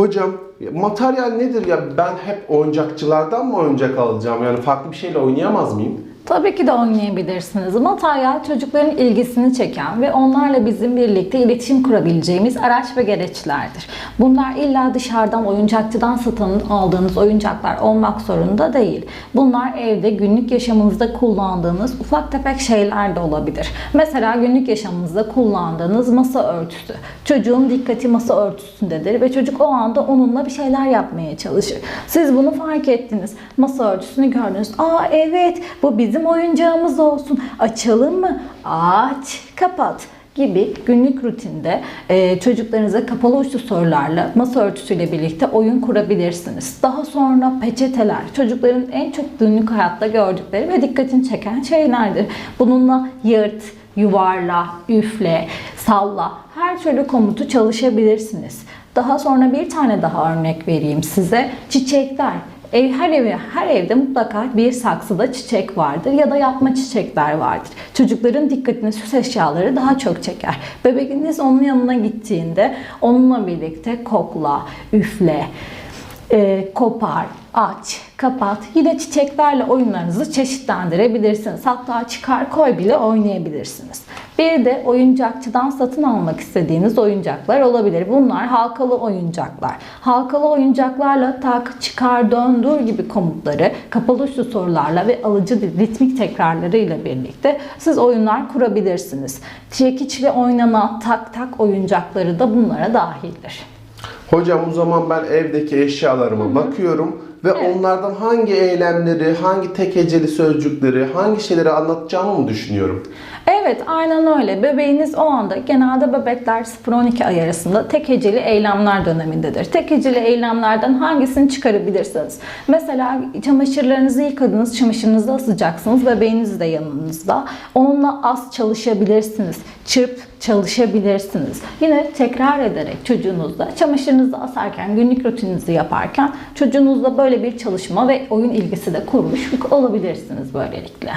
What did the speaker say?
Hocam materyal nedir ya? Ben hep oyuncakçılardan mı oyuncak alacağım? Yani farklı bir şeyle oynayamaz mıyım? Tabii ki de oynayabilirsiniz. Materyal çocukların ilgisini çeken ve onlarla bizim birlikte iletişim kurabileceğimiz araç ve gereçlerdir. Bunlar illa dışarıdan oyuncakçıdan satın aldığınız oyuncaklar olmak zorunda değil. Bunlar evde günlük yaşamınızda kullandığınız ufak tefek şeyler de olabilir. Mesela günlük yaşamınızda kullandığınız masa örtüsü. Çocuğun dikkati masa örtüsündedir ve çocuk o anda onunla bir şeyler yapmaya çalışır. Siz bunu fark ettiniz. Masa örtüsünü gördünüz. Aa evet bu bizim oyuncağımız olsun. Açalım mı? Aç, kapat gibi günlük rutinde e, çocuklarınıza kapalı uçlu sorularla masa örtüsüyle birlikte oyun kurabilirsiniz. Daha sonra peçeteler çocukların en çok günlük hayatta gördükleri ve dikkatini çeken şeylerdir. Bununla yırt, yuvarla, üfle, salla her türlü komutu çalışabilirsiniz. Daha sonra bir tane daha örnek vereyim size. Çiçekler. Ev, her evi, her evde mutlaka bir saksıda çiçek vardır ya da yapma çiçekler vardır. Çocukların dikkatini süs eşyaları daha çok çeker. Bebeğiniz onun yanına gittiğinde onunla birlikte kokla, üfle, e, kopar, aç, kapat. Yine çiçeklerle oyunlarınızı çeşitlendirebilirsiniz. Hatta çıkar koy bile oynayabilirsiniz. Bir de oyuncakçıdan satın almak istediğiniz oyuncaklar olabilir. Bunlar halkalı oyuncaklar. Halkalı oyuncaklarla tak, çıkar, döndür gibi komutları kapalı uçlu sorularla ve alıcı ritmik tekrarlarıyla birlikte siz oyunlar kurabilirsiniz. Çekiçle oynanan tak tak oyuncakları da bunlara dahildir. Hocam o zaman ben evdeki eşyalarıma bakıyorum ve Evet. onlardan hangi eylemleri, hangi tek heceli sözcükleri, hangi şeyleri anlatacağımı mı düşünüyorum? Evet aynen öyle. Bebeğiniz o anda genelde bebekler 0-12 ay arasında tek heceli eylemler dönemindedir. Tek heceli eylemlerden hangisini çıkarabilirsiniz? Mesela çamaşırlarınızı yıkadınız, çamaşırınızı asacaksınız. Bebeğiniz de yanınızda. Onunla az çalışabilirsiniz. Çırp çalışabilirsiniz. Yine tekrar ederek çocuğunuzla çamaşırınızı asarken, günlük rutininizi yaparken çocuğunuzla böyle bir çalışma ve oyun ilgisi de kurmuş olabilirsiniz böylelikle.